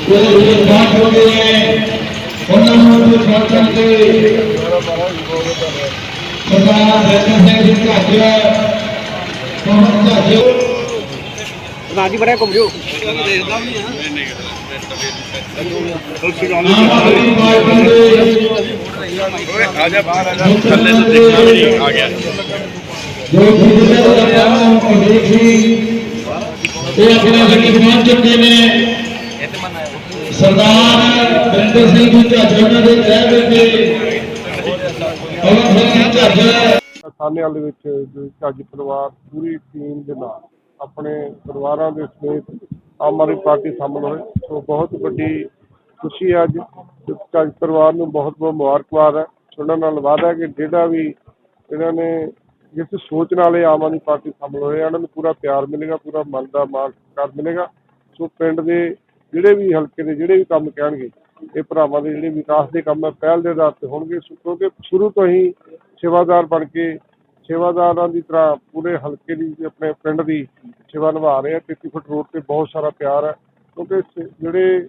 ਜਿਹੜੇ ਵੀ ਬਾਤ ਹੋ ਗਏ ਹੈ ਉਹਨਾਂ ਨੂੰ ਵੀ ਪਹੁੰਚਣ ਤੇ ਸਰਦਾਰ ਰਤਨ ਸਿੰਘ ਜੀ ਘਾਟਿਆ ਪਹੁੰਚ ਘਾਟਿਆ ਰਾਜੀ ਬੜਾ ਘੁੰਮ ਜਾਓ ਆਮ ਆਦਮੀ ਸਰਦਾਰ ਬਿੰਦਰ ਸਿੰਘ ਜੀ ਝਾਜਰ ਦੇ ਕਹਿ ਦਿੱਤੇ ਪਵਨ ਸਿੰਘ ਝਾਜਰ ਸਾਨੇਵਾਲ ਦੇ ਵਿੱਚ ਜੋ ਝੱਜ ਪਰਿਵਾਰ, ਪੂਰੀ ਟੀਮ ਦੇ ਨਾਲ, ਆਪਣੇ ਪਰਿਵਾਰਾਂ ਦੇ ਸਮੇਤ ਆਮ ਆਦਮੀ ਪਾਰਟੀ ਸ਼ਾਮਲ ਹੋਏ। ਸੋ ਬਹੁਤ ਵੱਡੀ ਖੁਸ਼ੀ ਅੱਜ। ਤੇ ਪਰਿਵਾਰ ਨੂੰ ਬਹੁਤ ਬਹੁਤ ਮੁਬਾਰਕਬਾਦ ਹੈ। ਉਹਨਾਂ ਨਾਲ ਵਾਅਦਾ ਕਿ ਜਿਹੜਾ ਵੀ ਇਹਨਾਂ ਨੇ ਜਿਸ ਸੋਚ ਨਾਲ ਇਹ ਆਮ ਆਦਮੀ ਪਾਰਟੀ ਸ਼ਾਮਲ ਹੋਏ, ਇਹਨਾਂ ਨੂੰ ਪੂਰਾ ਪਿਆਰ ਮਿਲੇਗਾ, ਪੂਰਾ ਮਨ ਦਾ ਮਾਣ ਸਤਿਕਾਰ ਮਿਲੇਗਾ। ਸੋ ਪਿੰਡ ਦੇ ਜਿਹੜੇ ਵੀ ਹਲਕੇ ਦੇ ਜਿਹੜੇ ਵੀ ਕੰਮ ਕਹਿਣਗੇ, ਇਹ ਭਰਾਵਾਂ ਦੇ ਜਿਹੜੇ ਵਿਕਾਸ ਦੇ ਕੰਮ ਹੈ ਪਹਿਲ ਦੇ ਆਧਾਰ ਤੇ ਹੋਣਗੇ। ਕਿਉਂਕਿ ਸ਼ੁਰੂ ਤੋਂ ਹੀ ਸੇਵਾਦਾਰ ਬਣ ਕੇ ਸੇਵਾਦਾਰਾਂ ਦੀ ਤਰ੍ਹਾਂ ਪੂਰੇ ਹਲਕੇ ਦੀ ਆਪਣੇ ਪਿੰਡ ਦੀ ਸੇਵਾ ਨਿਭਾ ਰਹੇ ਆ। 33 ਫੁੱਟ ਰੋਡ ਤੇ ਬਹੁਤ ਸਾਰਾ ਪਿਆਰ ਹੈ ਕਿਉਂਕਿ ਜਿਹੜੇ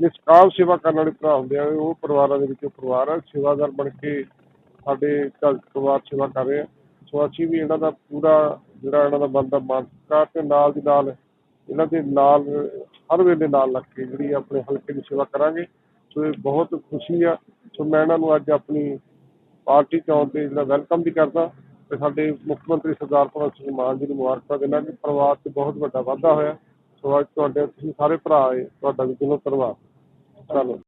ਨਿਸ਼ਕਾਮ ਸੇਵਾ ਕਰਨ ਵਾਲੇ ਭਰਾ ਹੁੰਦੇ ਆ, ਉਹ ਪਰਿਵਾਰਾਂ ਦੇ ਵਿੱਚੋਂ ਪਰਿਵਾਰ ਆ। ਸੇਵਾਦਾਰ ਬਣ ਕੇ ਸਾਡੇ ਘਰ ਪਰਿਵਾਰ ਸੇਵਾ ਕਰ ਰਹੇ ਆ। ਸੋ ਅਸੀਂ ਵੀ ਇਹਨਾਂ ਦਾ ਪੂਰਾ ਜਿਹੜਾ ਇਹਨਾਂ ਦਾ ਬਣਦਾ ਮਾਨ ਸਤਿਕਾਰ ਤੇ ਨਾਲ ਦੀ ਨਾਲ ਇਹਨਾਂ ਦੇ ਨਾਲ, ਹਰ ਵੇਲੇ ਨਾਲ ਲੱਗ ਕੇ ਜਿਹੜੀ ਆਪਣੇ ਹਲਕੇ ਦੀ ਸੇਵਾ ਕਰਾਂਗੇ। ਸੋ ਇਹ ਬਹੁਤ ਖੁਸ਼ੀ ਆ। ਸੋ ਮੈਂ ਇਹਨਾਂ ਨੂੰ ਅੱਜ ਆਪਣੀ ਪਾਰਟੀ ਚ ਆਉਣ ਤੇ ਜਿਹੜਾ ਵੈਲਕਮ ਵੀ ਕਰਦਾ ਤੇ ਸਾਡੇ ਮੁੱਖ ਮੰਤਰੀ ਸਰਦਾਰ ਭਗਵੰਤ ਸਿੰਘ ਮਾਨ ਜੀ ਨੂੰ ਮੁਬਾਰਕਾਂ ਦਿੰਦਾ ਕਿ ਪਰਿਵਾਰ 'ਚ ਬਹੁਤ ਵੱਡਾ ਵਾਧਾ ਹੋਇਆ। ਸੋ ਅੱਜ ਤੁਹਾਡੇ, ਤੁਸੀਂ ਸਾਰੇ ਭਰਾ ਆਏ। ਤੁਹਾਡਾ ਵੀ ਦਿਲੋਂ ਧੰਨਵਾਦ। ਚਲੋ।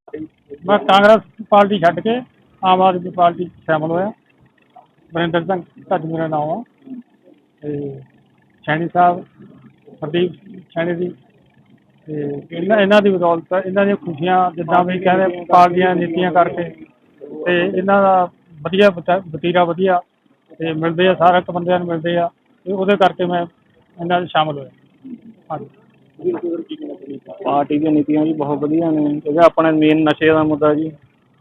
ਮੈਂ ਕਾਂਗਰਸ ਪਾਰਟੀ ਛੱਡ ਕੇ ਆਮ ਆਦਮੀ ਪਾਰਟੀ 'ਚ ਸ਼ਾਮਲ ਹੋਇਆ। ਵਰਿੰਦਰ ਸਿੰਘ ਧੱਜ ਮੇਰਾ ਨਾਮ ਆ। ਤੇ ਸੈਣੀ ਸਾਹਿਬ ਪ੍ਰਦੀਪ ਸੈਣੀ ਦੀ। ਤੇ ਇਹਨਾਂ ਇਹਨਾਂ ਦੀ ਬਦੌਲਤ ਇਹਨਾਂ ਦੀਆਂ ਖੁਸ਼ੀਆਂ, ਜਿੱਦਾਂ ਵੀ ਕਹਿੰਦੇ ਪਾਰਟੀਆਂ ਨੀਤੀਆਂ ਕਰਕੇ। ਤੇ ਇਹਨਾਂ ਦਾ ਵਧੀਆ ਵਤਾ- ਵਤੀਰਾ ਵਧੀਆ। ਤੇ ਮਿਲਦੇ ਆ ਸਾਰਾ ਕੁ ਬੰਦਿਆਂ ਨੂੰ ਮਿਲਦੇ ਆ। ਤੇ ਉਹਦੇ ਕਰਕੇ ਮੈਂ ਇਹਨਾਂ 'ਚ ਸ਼ਾਮਲ ਹੋਇਆ। ਹਾਂਜੀ। ਪਾਰਟੀ ਦੀਆਂ ਨੀਤੀਆਂ ਜੀ ਬਹੁਤ ਵਧੀਆ ਨੇ। ਜਿਹੜਾ ਆਪਣਾ ਮੇਨ ਨਸ਼ੇ ਦਾ ਮੁੱਦਾ ਜੀ।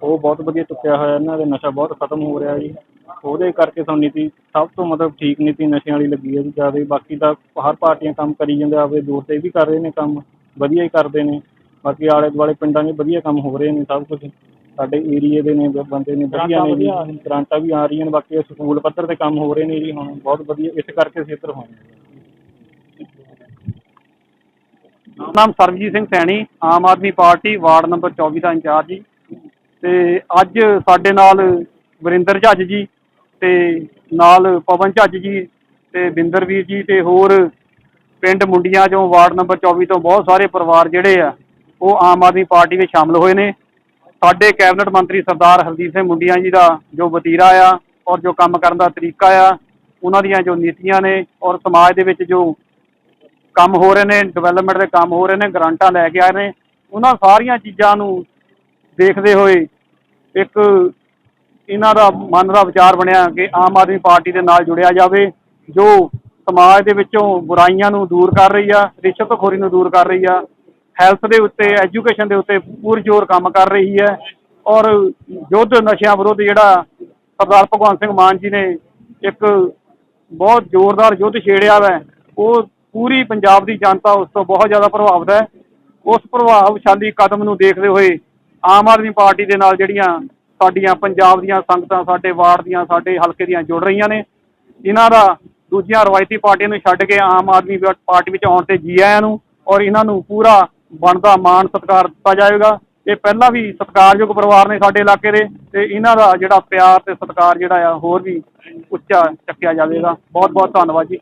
ਉਹ ਬਹੁਤ ਵਧੀਆ ਚੁੱਕਿਆ ਹੋਇਆ ਇਹਨਾਂ ਦੇ। ਨਸ਼ਾ ਬਹੁਤ ਖਤਮ ਹੋ ਰਿਹਾ ਜੀ। ਉਹਦੇ ਕਰਕੇ ਸਾਨੂੰ ਨੀਤੀ ਸਭ ਤੋਂ ਮਤਲਬ ਠੀਕ ਨੀਤੀ ਨਸ਼ਿਆਂ ਵਾਲੀ ਲੱਗੀ ਹੈ ਜੀ ਜ਼ਿਆਦਾ ਬਾਕੀ ਤਾਂ ਹਰ ਪਾਰਟੀਆਂ ਕੰਮ ਕਰੀ ਜਾਂਦੇ ਆਪਦੇ ਦੂਰ ਤੇ ਵੀ ਕਰ ਰਹੇ ਨੇ ਕੰਮ ਵਧੀਆ ਹੀ ਕਰਦੇ ਨੇ। ਬਾਕੀ ਆਲੇ ਦੁਆਲੇ ਪਿੰਡਾਂ 'ਚ ਵਧੀਆ ਕੰਮ ਹੋ ਰਹੇ ਨੇ ਸਭ ਕੁਝ ਸਾਡੇ ਏਰੀਏ ਦੇ ਨੇ ਬੰਦੇ ਨੇ ਵਧੀਆ ਨੇ ਜੀ। ਗ੍ਰਾਂਟਾਂ ਵੀ ਆ ਰਹੀਆਂ ਨੇ ਬਾਕੀ ਸਕੂਲ ਪੱਧਰ ਤੇ ਕੰਮ ਹੋ ਰਹੇ ਨੇ ਜੀ ਹੁਣ। ਬਹੁਤ ਵਧੀਆ ਇਸ ਕਰਕੇ ਅਸੀਂ ਇੱਧਰ ਹੋਏ ਹਾਂ। ਨਾਮ Sarabjit Singh Saini Aam Aadmi party ward number 24 ਦਾ ਇੰਚਾਰਜ ਜੀ। ਤੇ ਅੱਜ ਸਾਡੇ ਨਾਲ ਵਰਿੰਦਰ ਝੱਜ ਜੀ ਤੇ ਨਾਲ ਪਵਨ ਝੱਜ ਜੀ ਤੇ ਬਿੰਦਰ ਵੀਰ ਜੀ ਤੇ ਹੋਰ ਪਿੰਡ ਮੁੰਡੀਆਂ ਚੋਂ ਵਾਰਡ ਨੰਬਰ 24 ਤੋਂ ਬਹੁਤ ਸਾਰੇ ਪਰਿਵਾਰ ਜਿਹੜੇ ਆ, ਉਹ ਆਮ ਆਦਮੀ ਪਾਰਟੀ ਵਿੱਚ ਸ਼ਾਮਲ ਹੋਏ ਨੇ। ਸਾਡੇ ਕੈਬਨਿਟ ਮੰਤਰੀ ਸਰਦਾਰ ਹਰਦੀਪ ਸਿੰਘ ਮੁੰਡੀਆਂ ਜੀ ਦਾ ਜੋ ਵਤੀਰਾ ਆ ਔਰ ਜੋ ਕੰਮ ਕਰਨ ਦਾ ਤਰੀਕਾ ਆ, ਉਹਨਾਂ ਦੀਆਂ ਜੋ ਨੀਤੀਆਂ ਨੇ ਔਰ ਸਮਾਜ ਦੇ ਵਿੱਚ ਜੋ ਕੰਮ ਹੋ ਰਹੇ ਨੇ ਡਿਵੈਲਪਮੈਂਟ ਦੇ ਕੰਮ ਹੋ ਰਹੇ ਨੇ, ਗ੍ਰਾਂਟਾਂ ਲੈ ਕੇ ਆ ਰਹੇ ਨੇ, ਉਹਨਾਂ ਸਾਰੀਆਂ ਚੀਜ਼ਾਂ ਨੂੰ ਦੇਖਦੇ ਹੋਏ ਇੱਕ ਇਹਨਾਂ ਦਾ ਮਨ ਦਾ ਵਿਚਾਰ ਬਣਿਆ ਕਿ ਆਮ ਆਦਮੀ ਪਾਰਟੀ ਦੇ ਨਾਲ ਜੁੜਿਆ ਜਾਵੇ, ਜੋ ਸਮਾਜ ਦੇ ਵਿੱਚੋਂ ਬੁਰਾਈਆਂ ਨੂੰ ਦੂਰ ਕਰ ਰਹੀ ਆ, ਰਿਸ਼ਵਤਖੋਰੀ ਨੂੰ ਦੂਰ ਕਰ ਰਹੀ ਆ ਹੈਲਥ ਦੇ ਉੱਤੇ ਐਜੂਕੇਸ਼ਨ ਦੇ ਉੱਤੇ ਪੂਰੀ ਜ਼ੋਰ ਕੰਮ ਕਰ ਰਹੀ ਹੈ ਔਰ ਯੁੱਧ ਨਸ਼ਿਆਂ ਵਿਰੁੱਧ ਜਿਹੜਾ ਸਰਦਾਰ ਭਗਵੰਤ ਸਿੰਘ ਮਾਨ ਜੀ ਨੇ ਇੱਕ ਬਹੁਤ ਜ਼ੋਰਦਾਰ ਯੁੱਧ ਛੇੜਿਆ ਵੈ, ਉਹ ਪੂਰੀ ਪੰਜਾਬ ਦੀ ਜਨਤਾ ਉਸ ਤੋਂ ਬਹੁਤ ਜ਼ਿਆਦਾ ਪ੍ਰਭਾਵਿਤ ਹੈ। ਉਸ ਪ੍ਰਭਾਵਸ਼ਾਲੀ ਕਦਮ ਨੂੰ ਦੇਖਦੇ ਹੋਏ ਆਮ ਆਦਮੀ ਪਾਰਟੀ ਦੇ ਨਾਲ ਜਿਹੜੀਆਂ ਸਾਡੀਆਂ ਪੰਜਾਬ ਦੀਆਂ ਸੰਗਤਾਂ, ਸਾਡੇ ਵਾਰਡ ਦੀਆਂ, ਸਾਡੇ ਹਲਕੇ ਦੀਆਂ ਜੁੜ ਰਹੀਆਂ ਨੇ। ਇਹਨਾਂ ਦਾ ਦੂਜੀਆਂ ਰਵਾਇਤੀ ਪਾਰਟੀਆਂ ਨੂੰ ਛੱਡ ਕੇ ਆਮ ਆਦਮੀ ਪਾਰਟੀ ਵਿੱਚ ਆਉਣ ਤੇ ਜੀ ਆਇਆਂ ਨੂੰ ਔਰ ਇਹਨਾਂ ਨੂੰ ਪੂਰਾ ਬਣਦਾ ਮਾਣ ਸਤਿਕਾਰ ਦਿੱਤਾ ਜਾਏਗਾ। ਇਹ ਪਹਿਲਾਂ ਵੀ ਸਤਿਕਾਰਯੋਗ ਪਰਿਵਾਰ ਨੇ ਸਾਡੇ ਇਲਾਕੇ ਦੇ ਤੇ ਇਹਨਾਂ ਦਾ ਜਿਹੜਾ ਪਿਆਰ ਤੇ ਸਤਿਕਾਰ ਜਿਹੜਾ ਆ ਹੋਰ ਵੀ ਉੱਚਾ ਚੱਕਿਆ ਜਾਵੇਗਾ। ਬਹੁਤ ਬਹੁਤ ਧੰਨਵਾਦ ਜੀ।